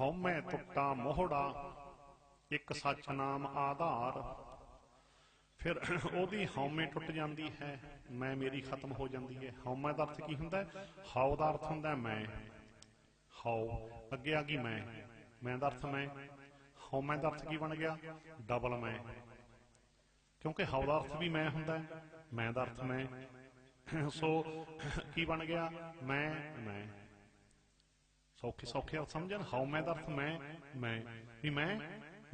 ਹਉਮੈ ਟੁੱਟਾ ਮੋਹੜਾ, ਇੱਕ ਸੱਚ ਨਾਮ ਆਧਾਰ। ਫਿਰ ਉਹਦੀ ਹਉਮੈ ਟੁੱਟ ਜਾਂਦੀ ਹੈ, ਮੈਂ ਮੇਰੀ ਖਤਮ ਹੋ ਜਾਂਦੀ ਹੈ। ਹਉਮੈ ਦਾ ਅਰਥ ਕੀ ਹੁੰਦਾ ਹੈ? ਹਉ ਦਾ ਅਰਥ ਹੁੰਦਾ ਮੈਂ। ਹਉ, ਅੱਗੇ ਆ ਗਈ ਮੈਂ। ਮੈਂ ਦਾ ਅਰਥ ਮੈਂ। ਹਉਮੈ ਦਾ ਅਰਥ ਕੀ ਬਣ ਗਿਆ? ਡਬਲ ਮੈਂ। ਕਿਉਂਕਿ ਹਉ ਦਾ ਅਰਥ ਵੀ ਮੈਂ ਹੁੰਦਾ ਮੈਂ ਦਾ ਅਰਥ ਮੈਂ। ਸੋ ਕੀ ਬਣ ਗਿਆ? ਮੈਂ ਮੈਂ। ਸੌਖੇ ਸੌਖੇ ਅਰਥ ਸਮਝਣ ਹਉਮੈ ਦਾ ਅਰਥ ਮੈਂ ਮੈਂ। ਵੀ ਮੈਂ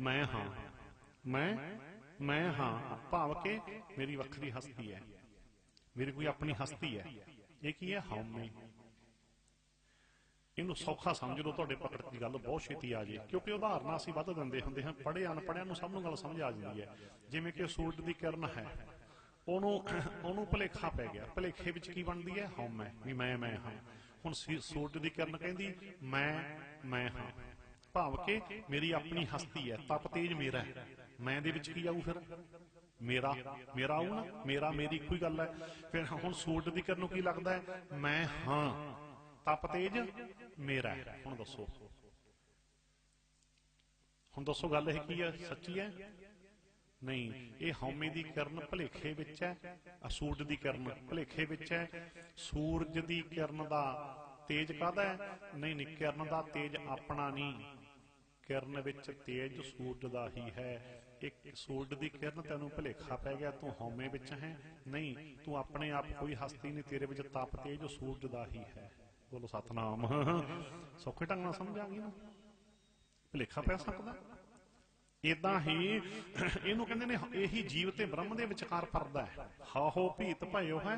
ਮੈਂ ਹਾਂ। ਮੈਂ ਮੈਂ ਹਾਂ। ਭਾਵ ਕਿ ਮੇਰੀ ਵੱਖਰੀ ਹਸਤੀ ਹੈ। ਮੇਰੀ ਕੋਈ ਆਪਣੀ ਹਸਤੀ ਹੈ। ਇਹ ਕੀ ਹੈ? ਹਉਮੈ ਇਹਨੂੰ ਸੌਖਾ ਸਮਝ ਲਓ, ਤੁਹਾਡੇ ਪਕੜ ਦੀ ਗੱਲ ਬਹੁਤ ਛੇਤੀ ਆ ਜੇ। ਕਿਉਂਕਿ ਉਦਾਹਰਨਾਂ ਅਸੀਂ ਵੱਧ ਦਿੰਦੇ ਹੁੰਦੇ ਹਾਂ। ਪੜ੍ਹੇ ਅਨਪੜਿਆਂ ਨੂੰ ਸਭ ਨੂੰ ਗੱਲ ਸਮਝ ਆ ਜਾਂਦੀ ਹੈ। ਜਿਵੇਂ ਕਿ ਸੂਰਜ ਦੀ ਕਿਰਨ ਹੈ। ਉਹਨੂੰ ਉਹਨੂੰ ਭਲੇਖਾ ਪੈ ਗਿਆ। ਭਲੇਖੇ ਵਿੱਚ ਕੀ ਬਣਦੀ ਹੈ? ਹਉਮੈ ਵੀ ਮੈਂ ਮੈਂ ਹਾਂ। ਹੁਣ ਸੂਰਜ ਦੀ ਕਿਰਨ ਕਹਿੰਦੀ, ਮੈਂ ਮੈਂ ਹਾਂ। ਭਾਵ ਕਿ ਮੇਰੀ ਆਪਣੀ ਹਸਤੀ ਹੈ, ਤਪ ਤੇਜ ਮੇਰਾ ਹੈ। ਮੈਂ ਦੇ ਵਿੱਚ ਕੀ ਆਊ ਫਿਰ? ਮੇਰਾ ਮੇਰਾ ਆਊ ਨਾ, ਮੇਰਾ, ਮੇਰੀ ਇੱਕੋ ਹੀ ਗੱਲ ਹੈ। ਫਿਰ ਹੁਣ ਸੂਰਜ ਦੀ ਕਿਰਨ ਨੂੰ ਕੀ ਲੱਗਦਾ ਹੈ? ਮੈਂ ਹਾਂ। ਤਪ ਤੇਜ ਮੇਰਾ ਹੈ। ਹੁਣ ਦੱਸੋ। ਹੁਣ ਦੱਸੋ ਗੱਲ ਇਹ ਕੀ ਹੈ? ਸੱਚੀ ਹੈ? ਨਹੀਂ, ਇਹ ਹਉਮੈ ਦੀ ਕਿਰਨ ਭਲੇਖੇ ਵਿੱਚ ਹੈ ਆ ਸੂਰਜ ਦੀ ਕਿਰਨ ਭਲੇਖੇ ਵਿੱਚ ਹੈ। ਸੂਰਜ ਦੀ ਕਿਰਨ ਦਾ ਤੇਜ ਕਾਹਦਾ ਹੈ? ਨਹੀਂ ਨਹੀਂ, ਕਿਰਨ ਦਾ ਤੇਜ ਆਪਣਾ ਨਹੀਂ। ਕਿਰਨ ਵਿੱਚ ਤੇਜ ਸੂਰਜ ਦਾ ਹੀ ਹੈ। ਇੱਕ ਸੂਰਜ ਦੀ ਕਿਰਨ ਤੈਨੂੰ ਭਲੇਖਾ ਪੈ ਗਿਆ, ਤੂੰ ਹਉਮੈ ਵਿੱਚ ਹੈ। ਨਹੀਂ, ਤੂੰ ਆਪਣੇ ਆਪ ਕੋਈ ਹਸਤੀ ਨਹੀਂ, ਤੇਰੇ ਵਿੱਚ ਤਪ ਤੇਜ ਸੂਰਜ ਦਾ ਹੀ ਹੈ। ਬੋਲੋ ਸਤਨਾਮ। ਸੌਖੇ ਢੰਗ ਨਾਲ ਸਮਝ ਆ ਗਈ ਨਾ। ਭਲੇਖਾ ਪੈ ਸਕਦਾ। ਇਦਾਂ ਹੀ ਇਹਨੂੰ ਕਹਿੰਦੇ ਨੇ ਇਹੀ ਜੀਵ ਤੇ ਬ੍ਰਹਮ ਦੇ ਵਿਚਕਾਰ ਪਰਦਾ ਹੈ। ਹਾਹੋ ਭੀਤ ਭਇਓ ਹੈ,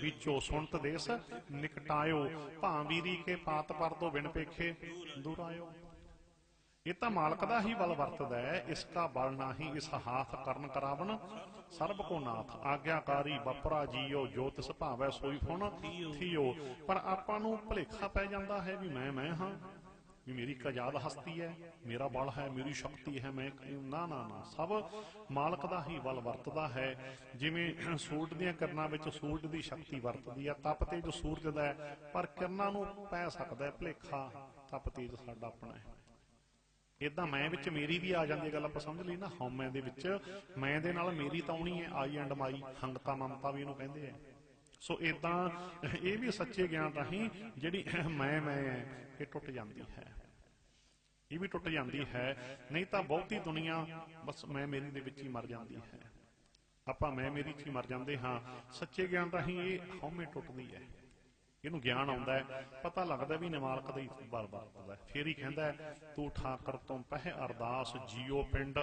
ਵਿੱਚੋ ਸੁਣਤ ਦੇਸ, ਨਿਕਟਾਇਓ ਭਾਂਵੀਰੀ ਕੇ ਪਾਤ ਪਰਦੋ ਬਿਨ ਪੇਖੇ, ਦੂਰ ਆਇਓ। ਇਹ ਤਾਂ ਮਾਲਕ ਦਾ ਹੀ ਬਲ ਵਰਤਦਾ ਹੈ, ਇਸ ਦਾ ਬਲ ਨਾਹੀ ਇਸ ਹਾਥ ਕਰਨ ਕਰਾਵਨ ਸਰਬ ਕੋ ਨਾਥ, ਆਗਿਆਕਾਰੀ ਬਪਰਾ ਜੀਓ, ਜੋਤ ਤਿਸ ਭਾਵੈ ਸੋਈ ਫੁਣ ਥੀਓ। ਪਰ ਆਪਾਂ ਨੂੰ ਭਲੇਖਾ ਪੈ ਜਾਂਦਾ ਹੈ ਵੀ ਮੈਂ ਮੈਂ ਹਾਂ। ਵੀ ਮੇਰੀ ਕਜ਼ਾਦ ਹਸਤੀ ਹੈ, ਮੇਰਾ ਬਲ ਹੈ, ਮੇਰੀ ਸ਼ਕਤੀ ਹੈ, ਮੈਂ ਨਾ ਨਾ ਨਾ, ਸਭ ਮਾਲਕ ਦਾ ਹੀ ਬਲ ਵਰਤਦਾ ਹੈ। ਜਿਵੇਂ ਸੂਰਜ ਦੀਆਂ ਕਿਰਨਾਂ ਵਿੱਚ ਸੂਰਜ ਦੀ ਸ਼ਕਤੀ ਵਰਤਦੀ ਹੈ, ਤਪ ਤੇਜ ਸੂਰਜ ਦਾ ਹੈ, ਪਰ ਕਿਰਨਾਂ ਨੂੰ ਪੈ ਸਕਦਾ ਹੈ, ਭਲੇਖਾ ਤਪ ਤੇਜ ਸਾਡਾ ਆਪਣਾ ਹੈ। ਇਦਾਂ ਮੈਂ ਵਿੱਚ ਮੇਰੀ ਵੀ ਆ ਜਾਂਦੀ ਗੱਲ, ਆਪਾਂ ਸਮਝ ਲਈ ਨਾ, ਹਉਮੈ ਦੇ ਵਿੱਚ ਮੈਂ ਦੇ ਨਾਲ ਮੇਰੀ ਤਾਂ ਆਉਣੀ ਹੈ, ਆਈ ਐਂਡ ਮਾਈ, ਹੰਗਤਾ ਮਮਤਾ ਵੀ ਇਹਨੂੰ ਕਹਿੰਦੇ ਆ। ਸੋ ਇਦਾਂ ਇਹ ਵੀ ਸੱਚੇ ਗਿਆਨ ਰਾਹੀਂ ਜਿਹੜੀ ਮੈਂ ਮੈਂ ਹੈ ਇਹ ਟੁੱਟ ਜਾਂਦੀ ਹੈ। ਇਹ ਵੀ ਟੁੱਟ ਜਾਂਦੀ ਹੈ। ਨਹੀਂ ਤਾਂ ਬਹੁਤੀ ਦੁਨੀਆ ਬਸ ਮੈਂ ਮੇਰੀ ਦੇ ਵਿੱਚ ਹੀ ਮਰ ਜਾਂਦੀ ਹੈ। ਆਪਾਂ ਮੈਂ ਮੇਰੀ ਚ ਹੀ ਮਰ ਜਾਂਦੇ ਹਾਂ। ਸੱਚੇ ਗਿਆਨ ਰਾਹੀਂ ਇਹ ਹਉਮੈ ਟੁੱਟਦੀ ਹੈ। ਇਹਨੂੰ ਗਿਆਨ ਆਉਂਦਾ ਹੈ। ਪਤਾ ਲੱਗਦਾ ਵੀ ਨਿਮਾਲਕ ਦਾ ਹੀ ਬਲ ਵਰਤਦਾ ਹੈ। ਫੇਰ ਹੀ ਕਹਿੰਦਾ ਤੂੰ ਠਾਕਰ ਤੋਂ ਪਹਿ ਅਰਦਾਸ ਜੀਓ ਪਿੰਡ।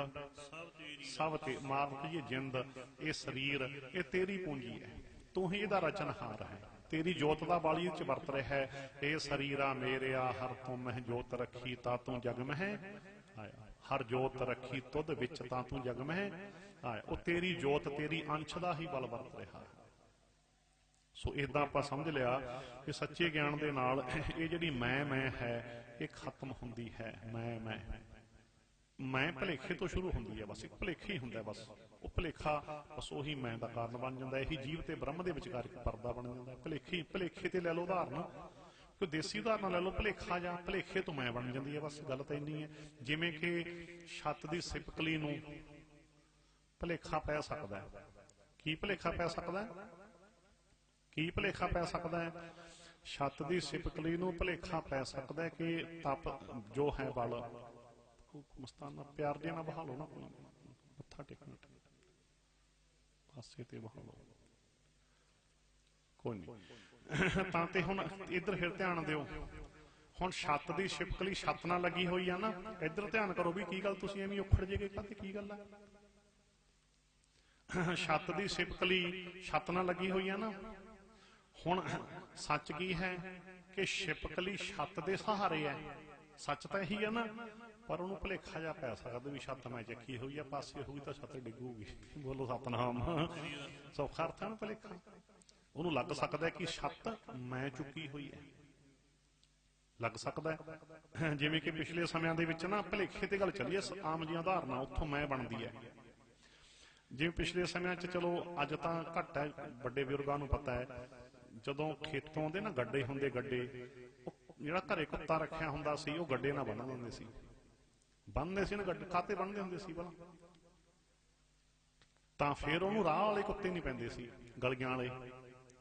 ਸਭ ਤੇ ਮਾਲਕ ਇਹ ਜਿੰਦ। ਇਹ ਸਰੀਰ ਇਹ ਤੇਰੀ ਪੂੰਜੀ ਹੈ। ਤੂੰ ਹੀ ਇਹਦਾ ਰਚਨਹਾਰ ਹੈ। ਤੇਰੀ ਜੋਤ ਦਾ ਬਾਲੀ ਚ ਵਰਤ ਰਿਹਾ ਹੈ। ਇਹ ਸਰੀਰਾ ਮੇਰਿਆ, ਹਰ ਤੂੰ ਮਹਿ ਜੋਤ ਰੱਖੀ ਤਾਂ ਤੂੰ ਜਗ ਮਹਿ। ਆਇਆ। ਹਰ ਜੋਤ ਰੱਖੀ ਤੁਧ ਵਿੱਚ ਤਾਂ ਤੂੰ ਜਗ ਮਹਿ। ਆਇਆ। ਉਹ ਤੇਰੀ ਜੋਤ, ਤੇਰੀ ਅੰਸ਼ ਦਾ ਹੀ ਬਲ ਵਰਤ ਰਿਹਾ ਹੈ। ਸੋ ਇਦਾਂ ਆਪਾਂ ਸਮਝ ਲਿਆ ਕਿ ਸੱਚੇ ਗਿਆਨ ਦੇ ਨਾਲ ਇਹ ਜਿਹੜੀ ਮੈਂ ਮੈਂ ਹੈ, ਇਹ ਖਤਮ ਹੁੰਦੀ ਹੈ। ਮੈਂ ਮੈਂ। ਮੈਂ ਭਲੇਖੇ ਤੋਂ ਸ਼ੁਰੂ ਹੁੰਦੀ ਹੈ ਬਸ, ਇੱਕ ਭਲੇਖਾ ਹੀ ਹੁੰਦਾ ਬਸ। ਉਹ ਭਲੇਖਾ ਬਸ ਉਹੀ ਮੈਂ ਦਾ ਕਾਰਨ ਬਣ ਜਾਂਦਾ, ਇਹੀ ਜੀਵ ਤੇ ਬ੍ਰਹਮ ਦੇ ਵਿਚਕਾਰ ਇੱਕ ਪਰਦਾ ਬਣ ਜਾਂਦਾ। ਹੈ ਭਲੇਖੇ ਭਲੇਖੇ ਤੇ ਲੈ ਲਓ ਉਦਾਹਰਨ। ਕੋਈ ਦੇਸੀ ਉਦਾਹਰਨ ਲੈ ਲਓ, ਭਲੇਖਾ ਜਾਂ ਭਲੇਖੇ ਤੋਂ ਮੈਂ ਬਣ ਜਾਂਦੀ ਹੈ ਬਸ, ਗੱਲ ਤਾਂ ਇੰਨੀ ਹੈ। ਜਿਵੇਂ ਕਿ ਛੱਤ ਦੀ ਸਿਪਕਲੀ ਨੂੰ ਭਲੇਖਾ ਪੈ ਸਕਦਾ ਹੈ। ਕੀ ਭਲੇਖਾ ਪੈ ਸਕਦਾ ਹੈ? ਕੀ ਭਲੇਖਾ ਪੈ ਸਕਦਾ ਹੈ? ਛੱਤ ਦੀ ਸਿਪਕਲੀ ਨੂੰ ਭਲੇਖਾ ਪੈ ਸਕਦਾ ਹੈ ਕਿ ਤਪ ਜੋ ਹੈ ਬਲ। ਮਸਤਾਨਾ ਪਿਆਰ ਦੇ ਨਾਲ ਬਹਾ ਲਓ ਨਾ। ਕੋਈ ਮੱਥਾ ਟੇਕਣਾ। ਪਾਸੇ ਤੇ ਬਹਾ ਲਓ ਕੋਈ ਨਹੀਂ। ਤਾਂ ਤੇ ਹੁਣ ਇੱਧਰ ਫਿਰ ਧਿਆਨ ਦਿਓ। ਹੁਣ ਛੱਤ ਦੀ ਛਿਪਕਲੀ ਛੱਤ ਨਾਲ ਲੱਗੀ ਹੋਈ ਆ ਨਾ, ਇੱਧਰ ਧਿਆਨ ਕਰੋ ਵੀ ਕੀ ਗੱਲ ਤੁਸੀਂ ਐਵੇਂ ਉਖੜ ਜੇਗੇ ਕਾਤੇ ਕੀ ਗੱਲ ਆ? ਛੱਤ ਦੀ ਛਿਪਕਲੀ ਛੱਤ ਨਾਲ ਲੱਗੀ ਹੋਈ ਆ ਨਾ। ਹੁਣ ਸੱਚ ਕੀ ਹੈ ਕਿ ਛਿਪਕਲੀ ਛੱਤ ਦੇ ਸਹਾਰੇ ਹੈ। ਸੱਚ ਤਾਂ ਇਹੀ ਹੈ ਨਾ, ਪਰ ਉਹਨੂੰ ਭਲੇਖਾ ਜਾ ਪੈ ਸਕਦਾ ਵੀ ਛੱਤ ਮੈਂ ਚੱਕੀ ਹੋਈ ਆ, ਪਾਸੇ ਹੋਈ ਤਾਂ ਛੱਤ ਡਿੱਗੂਗੀ। ਬੋਲੋ ਸਤਨਾਮ। ਸੌਖਾ ਅਰਥ ਹੈ ਨਾ ਉਹਨੂੰ ਲੱਗ ਸਕਦਾ ਕਿ ਛੱਤ ਮੈਂ ਚੁੱਕੀ ਹੋਈ ਹੈ। ਲੱਗ ਸਕਦਾ ਜਿਵੇਂ ਕਿ ਪਿਛਲੇ ਸਮਿਆਂ ਦੇ ਵਿੱਚ ਨਾ ਭੁਲੇਖੇ ਤੇ ਗੱਲ ਚੱਲੀ ਹੈ ਆਮ ਜੀਆਂ ਉਦਾਹਰਨਾਂ ਉੱਥੋਂ ਮੈਂ ਬਣਦੀ ਹੈ। ਜਿਵੇਂ ਪਿਛਲੇ ਸਮਿਆਂ 'ਚ ਚਲੋ ਅੱਜ ਤਾਂ ਘੱਟ ਹੈ, ਵੱਡੇ ਬਜ਼ੁਰਗਾਂ ਨੂੰ ਪਤਾ ਹੈ, ਜਦੋਂ ਖੇਤੋਂ ਦੇ ਨਾ ਗੱਡੇ ਹੁੰਦੇ ਗੱਡੇ, ਉਹ ਜਿਹੜਾ ਘਰੇ ਕੁੱਤਾ ਰੱਖਿਆ ਹੁੰਦਾ ਸੀ, ਉਹ ਗੱਡੇ ਨਾਲ ਬੰਨ ਦਿੰਦੇ ਸੀ। ਬੰਨਦੇ ਸੀ ਨਾ, ਗੱਡੇ, ਖਾਤੇ ਬੰਨਦੇ ਹੁੰਦੇ ਸੀ ਭਲਾ। ਤਾਂ ਫਿਰ ਉਹਨੂੰ ਰਾਹ ਵਾਲੇ ਕੁੱਤੇ ਨਹੀਂ ਪੈਂਦੇ ਸੀ, ਗਲੀਆਂ ਵਾਲੇ।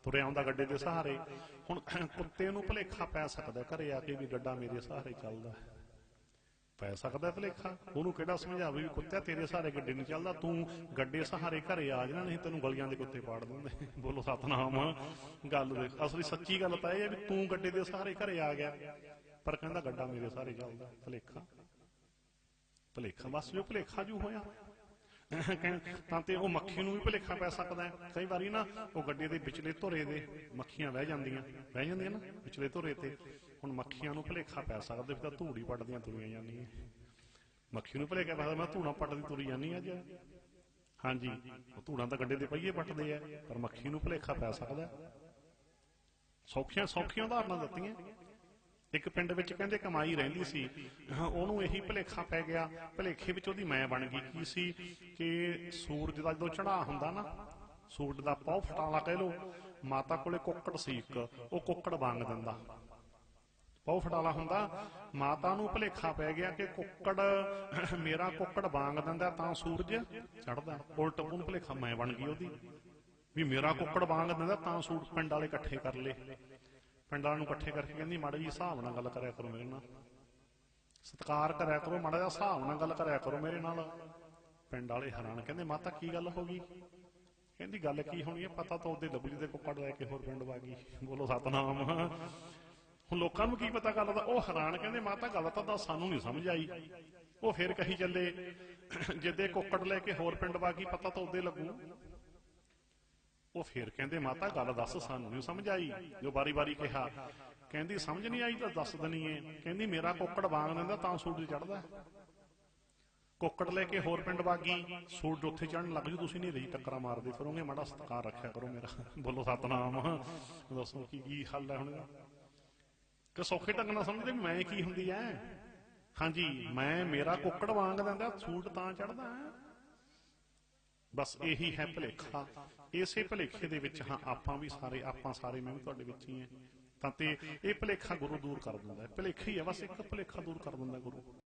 ਤੁਰਿਆ ਆਉਂਦਾ ਗੱਡੇ ਦੇ ਸਹਾਰੇ। ਹੁਣ ਕੁੱਤੇ ਨੂੰ ਭੁਲੇਖਾ ਪੈ ਸਕਦਾ ਘਰੇ ਆ ਕੇ ਵੀ ਗੱਡਾ ਮੇਰੇ ਸਹਾਰੇ ਚੱਲਦਾ। ਹੈ ਪੈ ਸਕਦਾ ਭਲੇਖਾ। ਉਹਨੂੰ ਕਿਹੜਾ ਸਮਝਾਵੇ ਵੀ ਕੁੱਤਿਆ, ਤੇਰੇ ਸਹਾਰੇ ਗੱਡੇ ਨਹੀਂ ਚੱਲਦਾ, ਤੂੰ ਗੱਡੇ ਸਹਾਰੇ ਘਰੇ ਆ ਜਾਣਾ, ਨਹੀਂ ਤੈਨੂੰ ਗਲੀਆਂ ਦੇ ਕੁੱਤੇ ਪਾੜ ਦਿੰਦੇ। ਬੋਲੋ ਸਤਨਾਮ। ਗੱਲ ਦੇ ਅਸਲੀ ਸੱਚੀ ਗੱਲ ਤਾਂ ਇਹ ਹੈ ਵੀ ਤੂੰ ਗੱਡੇ ਦੇ ਸਹਾਰੇ ਘਰੇ ਆ ਗਿਆ, ਪਰ ਕਹਿੰਦਾ ਗੱਡਾ ਮੇਰੇ ਸਹਾਰੇ ਚੱਲਦਾ, ਭਲੇਖਾ। ਭਲੇਖਾ, ਬਸ ਜੋ ਭੁਲੇਖਾ ਜੂ ਹੋਇਆ। ਤਾਂ ਤੇ ਉਹ ਮੱਖੀ ਨੂੰ ਵੀ ਭੁਲੇਖਾ ਪੈ ਸਕਦਾ ਹੈ। ਕਈ ਵਾਰੀ ਨਾ, ਉਹ ਗੱਡੇ ਦੇ ਵਿਚਲੇ ਧੁਰੇ ਦੇ ਮੱਖੀਆਂ ਬਹਿ ਜਾਂਦੀਆਂ ਬਹਿ ਜਾਂਦੀਆਂ ਨਾ, ਵਿਚਲੇ ਧੁਰੇ ਤੇ। ਹੁਣ ਮੱਖੀਆਂ ਨੂੰ ਭੁਲੇਖਾ ਪੈ ਸਕਦਾ ਵੀ ਤਾਂ ਧੂੜੀ ਪੱਟਦੀਆਂ ਤੁਰੀਆਂ ਜਾਂਦੀਆਂ। ਮੱਖੀ ਨੂੰ ਭੁਲੇਖਾ ਪੈ ਸਕਦਾ ਮੈਂ ਧੂਣਾ ਪੱਟਦੀ ਤੁਰੀ ਜਾਂਦੀ ਅੱਜ। ਹਾਂਜੀ, ਉਹ ਧੂਣਾ ਤਾਂ ਗੱਡੇ ਦੇ ਪਹੀਏ ਪੱਟਦੇ ਆ, ਪਰ ਮੱਖੀ ਨੂੰ ਭੁਲੇਖਾ ਪੈ ਸਕਦਾ। ਸੌਖੀਆਂ ਸੌਖੀਆਂ ਉਦਾਹਰਨਾਂ ਦਿੱਤੀਆਂ। ਇੱਕ ਪਿੰਡ ਵਿੱਚ ਕਹਿੰਦੇ ਕਮਾਈ ਰਹਿੰਦੀ ਸੀ, ਉਹਨੂੰ ਇਹੀ ਭੁਲੇਖਾ ਪੈ ਗਿਆ, ਭੁਲੇਖੇ ਵਿੱਚ ਉਹਦੀ ਮੈਂ ਬਣ ਗਈ। ਕੀ ਸੀ ਕਿ ਸੂਰਜ ਦਾ ਜਦੋਂ ਚੜਾਅ ਹੁੰਦਾ ਨਾ, ਸੂਰਜ ਦਾ ਪੌ ਫਟਾਲਾ ਕਹਿ ਲੋ ਮਾਤਾ ਕੋਲੇ ਕੁੱਕੜ ਸੀ ਇੱਕ, ਉਹ ਕੁੱਕੜ ਵਾਂਗ ਦਿੰਦਾ। ਪੌ ਫਟਾਲਾ ਹੁੰਦਾ। ਮਾਤਾ ਨੂੰ ਭੁਲੇਖਾ ਪੈ ਗਿਆ ਕਿ ਕੁੱਕੜ, ਮੇਰਾ ਕੁੱਕੜ ਵਾਂਗ ਦਿੰਦਾ ਤਾਂ ਸੂਰਜ ਚੜਦਾ ਉਲਟ ਉਹਨੂੰ ਭੁਲੇਖਾ ਮੈਂ ਬਣ ਗਈ ਉਹਦੀ। ਵੀ ਮੇਰਾ ਕੁੱਕੜ ਵਾਂਗ ਦਿੰਦਾ ਤਾਂ ਸੂਰਜ ਪਿੰਡ ਵਾਲੇ ਇਕੱਠੇ ਕਰ ਲਏ ਪਿੰਡ ਵਾਲਿਆਂ ਨੂੰ ਇਕੱਠੇ ਕਰਕੇ ਕਹਿੰਦੀ, ਮਾੜੀ ਜੀ ਹਿਸਾਬ ਨਾਲ ਗੱਲ ਕਰਿਆ ਕਰੋ ਮੇਰੇ ਨਾਲ। ਸਤਿਕਾਰ ਕਰਿਆ ਕਰੋ, ਮਾੜਾ ਜਿਹਾ ਹਿਸਾਬ ਨਾਲ ਗੱਲ ਕਰਿਆ ਕਰੋ ਮੇਰੇ ਨਾਲ। ਪਿੰਡ ਵਾਲੇ ਹੈਰਾਨ ਕਹਿੰਦੇ, ਮਾਤਾ ਕੀ ਗੱਲ ਹੋ ਗਈ? ਕਹਿੰਦੀ, ਗੱਲ ਕੀ ਹੋਣੀ ਹੈ ਪਤਾ ਤਾਂ ਉਹਦੇ ਲਬਲੀ ਦੇ ਕੁੱਕੜ ਲੈ ਕੇ ਹੋਰ ਪਿੰਡ ਵਾਗੀ ਬੋਲੋ ਸਤਨਾਮ। ਹੁਣ ਲੋਕਾਂ ਨੂੰ ਕੀ ਪਤਾ ਗੱਲ ਦਾ? ਉਹ ਹੈਰਾਨ ਕਹਿੰਦੇ, ਮਾਤਾ ਗੱਲ ਤਾਂ ਦੱਸ, ਸਾਨੂੰ ਨਹੀਂ ਸਮਝ ਆਈ। ਉਹ ਫਿਰ ਕਹੀ ਚੱਲੇ ਜਿੱਦੇ ਕੁੱਕੜ ਲੈ ਕੇ ਹੋਰ ਪਿੰਡ ਵਾਗੀ ਪਤਾ ਤਾਂ ਉਹਦੇ ਲੱਗੂ। ਉਹ ਫੇਰ ਕਹਿੰਦੇ, ਮਾਤਾ ਗੱਲ ਦੱਸ, ਸਾਨੂੰ ਨਹੀਂ ਸਮਝ ਆਈ। ਜੋ ਬਾਰੀ-ਬਾਰੀ ਕਿਹਾ। ਕਹਿੰਦੀ, ਸਮਝ ਨਹੀਂ ਆਈ ਤਾਂ ਦੱਸ ਦਨੀ ਏ। ਕਹਿੰਦੀ, ਮੇਰਾ ਕੁੱਕੜ ਵਾਂਗ ਲੈਂਦਾ ਤਾਂ ਸੂਰਜ ਚੜਦਾ ਕੁੱਕੜ ਲੈ ਕੇ ਹੋਰ ਪਿੰਡ ਵਾਗੀ, ਸੂਰਜ ਉੱਥੇ ਚੜਨ ਲੱਗ ਜੂ, ਤੁਸੀਂ ਨਹੀਂ ਰਹੀ ਟੱਕਰਾ ਮਾਰਦੇ ਫਿਰੋਗੇ। ਮਾੜਾ ਸਤਕਾਰ ਰੱਖਿਆ ਕਰੋ ਮੇਰਾ। ਬੋਲੋ ਸਤਨਾਮ। ਦੱਸੋ ਕੀ ਕੀ ਹੱਲ ਹੈ ਹੁਣ ਇਹਦਾ ਸੌਖੇ ਢੰਗ ਨਾਲ ਸਮਝਦੇ ਵੀ ਮੈਂ ਕੀ ਹੁੰਦੀ ਐ। ਹਾਂਜੀ, ਮੈਂ ਮੇਰਾ ਕੁੱਕੜ ਵਾਂਗ ਦਿੰਦਾ ਸੂਰਜ ਤਾਂ ਚੜਦਾ ਬਸ ਇਹੀ ਹੈ ਭੁਲੇਖਾ। ਇਸੇ ਭੁਲੇਖੇ ਦੇ ਵਿੱਚ ਹਾਂ, ਆਪਾਂ ਵੀ ਸਾਰੇ, ਆਪਾਂ ਸਾਰੇ, ਮੈਂ ਵੀ ਤੁਹਾਡੇ ਵਿੱਚ ਹੀ ਹਾਂ ਤਾਂ ਤੇ ਇਹ ਭੁਲੇਖਾ ਗੁਰੂ ਦੂਰ ਕਰ ਦਿੰਦਾ ਹੈ ਭੁਲੇਖਾ ਹੀ ਹੈ ਬਸ ਇੱਕ ਭੁਲੇਖਾ ਦੂਰ ਕਰ ਦਿੰਦਾ ਗੁਰੂ।